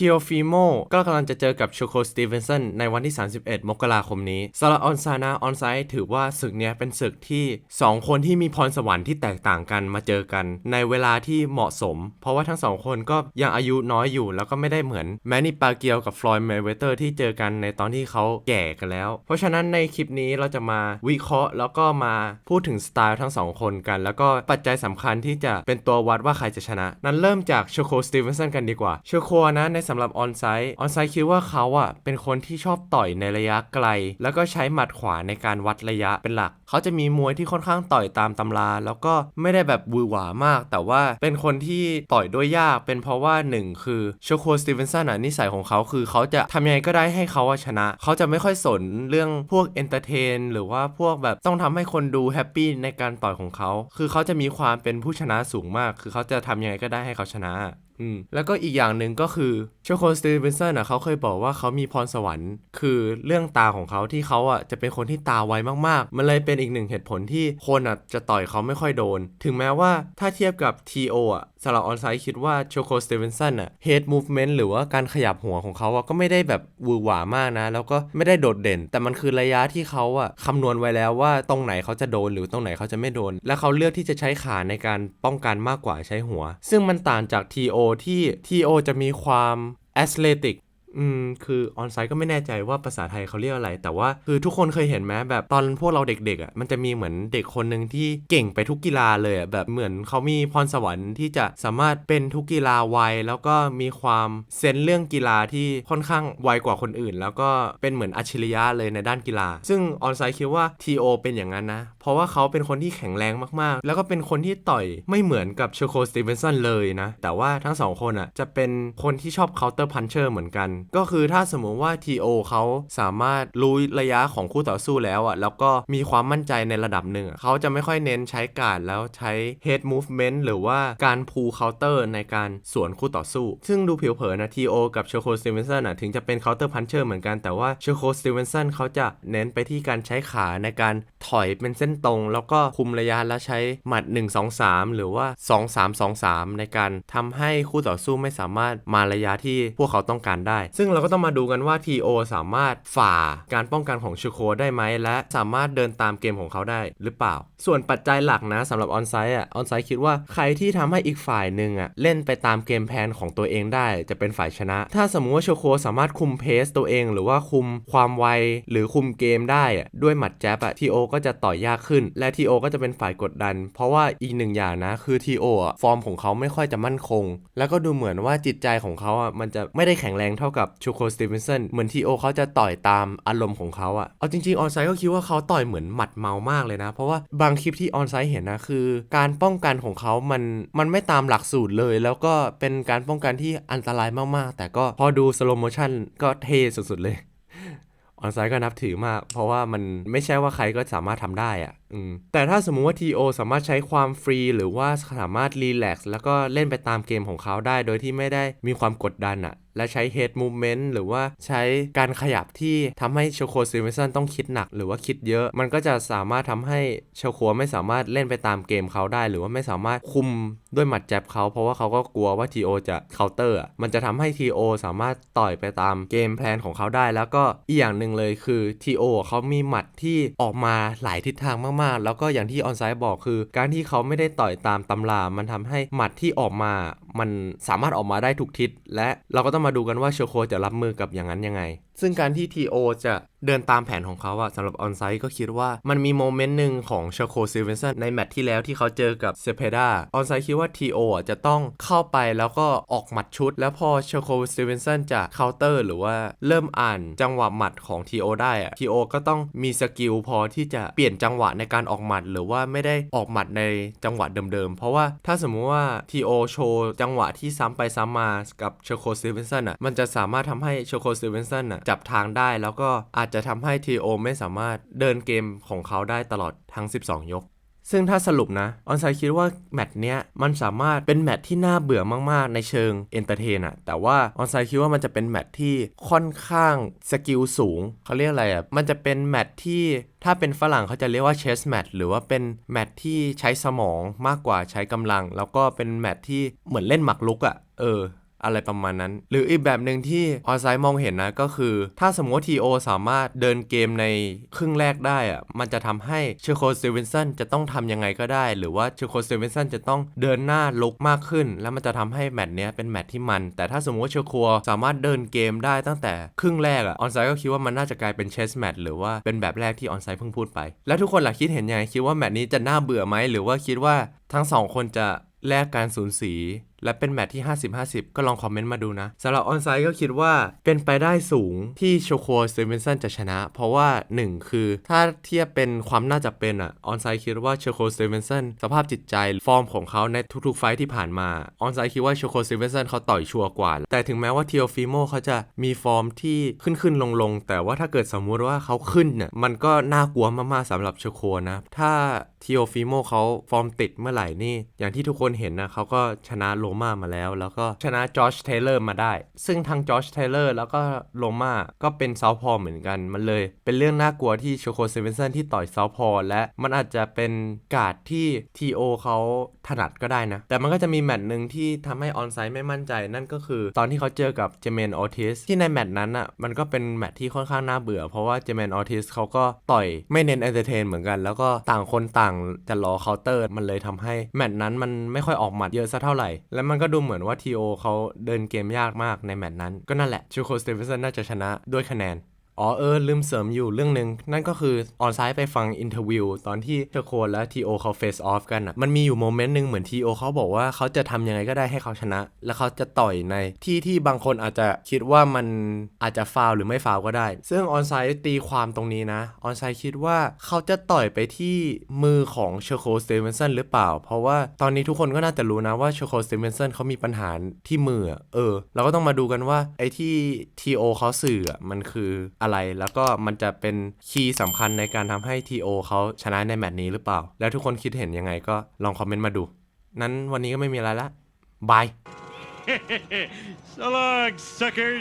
ทีโอฟิโมก็กำลังจะเจอกับโชโคสตีเวนสันในวันที่ 31 มกราคมนี้สำหรับออนซานะออนไซต์ถือว่าศึกนี้เป็นศึกที่ 2 คนที่มีพรสวรรค์ที่แตกต่างกันมาเจอกัน ในเวลาที่เหมาะสม เพราะว่าทั้งสองคนก็ยังอายุน้อยอยู่ แล้วก็ไม่ได้เหมือนแมนนี่ปาเกียวกับฟลอยด์เมเวเตอร์ที่เจอกันในตอนที่เขาแก่กันแล้ว เพราะฉะนั้นในคลิปนี้เราจะมาวิเคราะห์ แล้วก็มาพูดถึงสไตล์ทั้งสองคนกัน แล้วก็ปัจจัยสำคัญที่จะเป็นตัววัดว่าใครจะชนะ นั้นเริ่มจากโชโคสตีเวนสันกันดีกว่าโชโคนะในสำหรับออนไซต์ออนไซต์คิดว่าเขาอะเป็นคนที่ชอบต่อยในระยะไกล แล้วก็ใช้หมัดขวาในการวัดระยะเป็นหลัก เขาจะมีมวยที่ค่อนข้างต่อยตามตำรา แล้วก็ไม่ได้แบบบูหวามาก แต่ว่าเป็นคนที่ต่อยด้วยยาก เป็นเพราะว่าหนึ่งคือโชโคสตีเวนสันอะนิสัยของเขาคือเขาจะทำยังไงก็ได้ให้เขาชนะ เขาจะไม่ค่อยสนเรื่องพวกเอนเตอร์เทนหรือว่าพวกแบบต้องทำให้คนดูแฮปปี้ในการต่อยของเขา คือเขาจะมีความเป็นผู้ชนะสูงมาก คือเขาจะทำยังไงก็ได้ให้เขาชนะ แล้วก็อีกอย่างหนึ่งก็คือโชโคสตีเวนสันอะเขาเคยบอกว่าเขามีพรสวรรค์ คือเรื่องตาของเขาที่เขาอะจะเป็นคนที่ตาไวมากๆ มันเลยเป็นอีกหนึ่งเหตุผลที่คนอะจะต่อยเขาไม่ค่อยโดน ถึงแม้ว่าถ้าเทียบกับ TO อะสำหรับออนไซต์คิดว่าโชโคสเตเวนสันอะ head movement หรือว่าการขยับหัวของเขาอะก็ไม่ได้แบบวือหวามากนะ แล้วก็ไม่ได้โดดเด่น แต่มันคือระยะที่เขาอะคำนวณไว้แล้วว่าตรงไหนเขาจะโดนหรือตรงไหนเขาจะไม่โดน และเขาเลือกที่จะใช้ขาในการป้องกันมากกว่าใช้หัว ซึ่งมันต่างจาก TO ที่ทีโอจะมีความแอสเลติก อืมคือออนไซต์ก็ไม่แน่ใจว่าภาษาไทยเขาเรียกอะไร แต่ว่าคือทุกคนเคยเห็นไหมแบบตอนพวกเราเด็กๆอะมันจะมีเหมือนเด็กคนหนึ่งที่เก่งไปทุกกีฬาเลยอะแบบเหมือนเขามีพรสวรรค์ที่จะสามารถเป็นทุกกีฬาไวแล้วก็มีความเซนส์เรื่องกีฬาที่ค่อนข้างไวกว่าคนอื่น แล้วก็เป็นเหมือนอัจฉริยะเลยในด้านกีฬา ซึ่งออนไซต์คิดว่า TO เป็นอย่างนั้นนะเพราะว่าเขาเป็นคนที่แข็งแรงมากๆ แล้วก็เป็นคนที่ต่อยไม่เหมือนกับโชโคสตีเวนสันเลยนะแต่ว่าทั้งสองคนอะจะเป็นคนที่ชอบเคาน์เตอร์พันเชอร์เหมือนกันก็คือถ้าสมมุติว่า TO เขาสามารถรู้ระยะของคู่ต่อสู้แล้วอะแล้วก็มีความมั่นใจในระดับหนึ่งเขาจะไม่ค่อยเน้นใช้การแล้วใช้ head movement หรือว่าการพูเคาน์เตอร์ในการสวนคู่ต่อสู้ ซึ่งดูผิวเผินนะ TO กับโชโคสตีเวนสันอะถึงจะเป็นเคาน์เตอร์พันเชอร์เหมือนกันแต่ว่าโชโคสตีเวนสันเขาจะเน้นไปที่การใช้ขาในการถอยเป็นเส้นตรง แล้วก็คุมระยะและใช้หมัด 1 2 3 หรือว่า 2 3 2 3 ในการทำให้คู่ต่อสู้ไม่สามารถมาระยะที่พวกเขาต้องการได้ซึ่งเราก็ต้องมาดูกันว่า TO สามารถฝ่าการป้องกันของชูโคได้ไหม และสามารถเดินตามเกมของเขาได้หรือเปล่า ส่วนปัจจัยหลักนะสำหรับออนไซต์อะออนไซต์คิดว่าใครที่ทำให้อีกฝ่ายหนึ่งอะเล่นไปตามเกมแพนของตัวเองได้ จะเป็นฝ่ายชนะ ถ้าสมมุติว่าชูโคสามารถคุมเพสตัวเอง หรือว่าคุมความไวหรือคุมเกมได้อะด้วยหมัดแจ๊บอะ TO ก็จะต่อยยากขึ้น และ TO ก็จะเป็นฝ่ายกดดัน เพราะว่าอีกหนึ่งอย่างนะคือ TO อะฟอร์มของเขาไม่ค่อยจะมั่นคง แล้วก็ดูเหมือนว่าจิตใจของเขาอะมันจะไม่ได้แข็งแรงเท่ากับชูโคสตีเวนสันเหมือน TO เขาจะต่อยตามอารมณ์ของเขาอะเอาจริงๆออนไซต์ก็คิดว่าเขาต่อยเหมือนหมัดเมามากเลยนะ เพราะว่าบางคลิปที่ออนไซต์เห็นนะคือ การป้องกันของเขามันมันไม่ตามหลักสูตรเลย แล้วก็เป็นการป้องกันที่อันตรายมากๆ แต่ก็พอดูสโลโมชั่นก็เท่สุดๆเลยออนไซต์ก็นับถือมาก เพราะว่ามันไม่ใช่ว่าใครก็สามารถทำได้อะอืมแต่ถ้าสมมุติว่า TO สามารถใช้ความฟรี หรือว่าสามารถรีแลกซ์แล้วก็เล่นไปตามเกมของเขาได้ โดยที่ไม่ได้มีความกดดันอะและใช้ head movement หรือว่าใช้การขยับที่ทำให้โชโคซิเวนสันต้องคิดหนัก หรือว่าคิดเยอะ มันก็จะสามารถทำให้โชโคไม่สามารถเล่นไปตามเกมเขาได้ หรือว่าไม่สามารถคุมด้วยหมัดแจ็บเขา เพราะว่าเขาก็กลัวว่า TO จะเคาน์เตอร์มันจะทำให้ TO สามารถต่อยไปตามเกมแพลนของเขาได้ แล้วก็อีกอย่างหนึ่งเลยคือ TO เขามีหมัดที่ออกมาหลายทิศทางมากๆ แล้วก็อย่างที่ออนไซด์บอกคือ การที่เขาไม่ได้ต่อยตามตำรา มันทำให้หมัดที่ออกมา มันสามารถออกมาได้ทุกทิศ และเราก็ต้องมาดูกันว่าเชโคจะรับมือกับอย่างนั้นยังไง ซึ่งการที่ TO จะเดินตามแผนของเขาอะสำหรับออนไซต์ก็คิดว่ามันมีโมเมนต์หนึ่งของโชโคซิเวนสันในแมตช์ที่แล้วที่เขาเจอกับเซเพดาออนไซต์คิดว่า TO อะจะต้องเข้าไปแล้วก็ออกหมัดชุด แล้วพอโชโคซิเวนสันจะเคาน์เตอร์หรือว่าเริ่มอ่านจังหวะหมัดของ TO ได้อะ TO ก็ต้องมีสกิลพอที่จะเปลี่ยนจังหวะในการออกหมัด หรือว่าไม่ได้ออกหมัดในจังหวะเดิมๆเพราะว่าถ้าสมมุติว่า TO โชว์จังหวะที่ซ้ำไปซ้ำมากับโชโคซิเวนสันอะมันจะสามารถทำให้โชโคซิเวนสันอะจับทางได้ แล้วก็อาจจะทำให้ TO ไม่สามารถเดินเกมของเขาได้ตลอดทั้ง 12 ยก ซึ่งถ้าสรุปนะ ออนไซคิดว่าแมตช์เนี้ยมันสามารถเป็นแมตช์ที่น่าเบื่อมาก ๆ ในเชิงเอนเตอร์เทนอะแต่ว่าออนไซคิดว่ามันจะเป็นแมตช์ที่ค่อนข้างสกิลสูงเขาเรียกอะไรอะมันจะเป็นแมตช์ที่ถ้าเป็นฝรั่งเขาจะเรียกว่าเชสแมตช์หรือว่าเป็นแมตช์ที่ใช้สมองมากกว่าใช้กำลัง แล้วก็เป็นแมตช์ที่เหมือนเล่นหมากรุกอะเออ อะไรประมาณนั้น หรืออีกแบบหนึ่งที่ออนไซต์มองเห็นนะก็คือ ถ้าสมมติว่า TO สามารถเดินเกมในครึ่งแรกได้อะมันจะทำให้เชโคสเตเวนสันจะต้องทำยังไงก็ได้ หรือว่าเชโคสเตเวนสันจะต้องเดินหน้าลุกมากขึ้น แล้วมันจะทำให้แมตช์เนี้ยเป็นแมตช์ที่มัน แต่ถ้าสมมติว่าเชโคสามารถเดินเกมได้ตั้งแต่ครึ่งแรกอะออนไซต์ก็คิดว่ามันน่าจะกลายเป็นเชสแมตช์หรือว่าเป็นแบบแรกที่ออนไซต์เพิ่งพูดไป แล้วทุกคนล่ะคิดเห็นยังไงคิดว่าแมตช์นี้จะน่าเบื่อไหมหรือว่าคิดว่าทั้งสองคนจะแลกการสูญสี และเป็นแมตช์ที่ 50-50 ก็ลองคอมเมนต์มาดูนะสำหรับออนไซด์ก็คิดว่าเป็นไปได้สูงที่โชโคสเตเวนสันจะชนะ เพราะว่า 1 คือ ถ้าเทียบเป็นความน่าจะเป็นอะออนไซด์คิดว่าโชโคสเตเวนสันสภาพจิตใจฟอร์มของเขาในทุกๆไฟที่ผ่านมาออนไซด์คิดว่าโชโคสเตเวนสันเขาต่อยชัวร์กว่า แต่ถึงแม้ว่าเทียฟิโมเขาจะมีฟอร์มที่ขึ้นขึ้นลงลงๆแต่ว่าถ้าเกิดสมมุติว่าเขาขึ้นเนี่ยมันก็น่ากลัวมากๆสำหรับโชโคนะถ้าเทีโอฟิโมเขาฟอร์มติดเมื่อไหร่นี่อย่างที่ทุกคนเห็นนะเขาก็ชนะลมามาแล้ว แล้วก็ชนะจอร์จเทเลอร์มาได้ ซึ่งทั้งจอร์จเทเลอร์แล้วก็โลมาก็เป็นเซาพอเหมือนกัน มันเลย เป็นเรื่องน่ากลัวที่โชโคเซเวนซันที่ต่อยเซาพอและมันอาจจะเป็นการ์ดที่ทีโอเขาถนัดก็ได้นะ แต่มันก็จะมีแมตช์หนึ่งที่ทำให้ออนไซด์ไม่มั่นใจ นั่นก็คือตอนที่เขาเจอกับเจเมนออทิสที่ในแมตช์นั้นอะมันก็เป็นแมตช์ที่ค่อนข้างน่าเบื่อ เพราะว่าเจเมนออทิสเขาก็ต่อยไม่เน้นเอนเตอร์เทนเหมือนกัน แล้วก็ต่างคนต่างจะรอเคาน์เตอร์ มันเลยทำให้แมตช์นั้นมันไม่ค่อยออกหมัดเยอะสักเท่าไหร่แและมันก็ดูเหมือนว่าทีโอเขาเดินเกมยากมากในแมตช์นั้น ก็นั่นแหละชูโคสเตเวนสันน่าจะชนะด้วยคะแนน อ๋อเออ ลืมเสริมอยู่เรื่องหนึ่งนั่นก็คือออนไซด์ไปฟังอินเทอร์วิวตอนที่เชอโคและทีโอเขาเฟสออฟกันอะมันมีอยู่โมเมนต์หนึ่งเหมือนทีโอเขาบอกว่าเขาจะทำยังไงก็ได้ให้เขาชนะ แล้วเขาจะต่อยในที่ที่บางคนอาจจะคิดว่ามันอาจจะฟาวหรือไม่ฟาวก็ได้ ซึ่งออนไซด์ตีความตรงนี้นะออนไซด์คิดว่าเขาจะต่อยไปที่มือของเชอโคสเตเวนสันหรือเปล่า เพราะว่าตอนนี้ทุกคนก็น่าจะรู้นะว่าเชอโคสเตเวนสันเขามีปัญหาที่มือเออเราก็ต้องมาดูกันว่าไอ้ที่ทีโอเขาสื่ออะมันคืออะไรแล้วก็มันจะเป็นคีย์สำคัญในการทำให้ TO เขาชนะในแมตช์นี้หรือเปล่า แล้วทุกคนคิดเห็นยังไงก็ลองคอมเมนต์มาดู นั้นวันนี้ก็ไม่มีอะไรละบาย Salag suckers.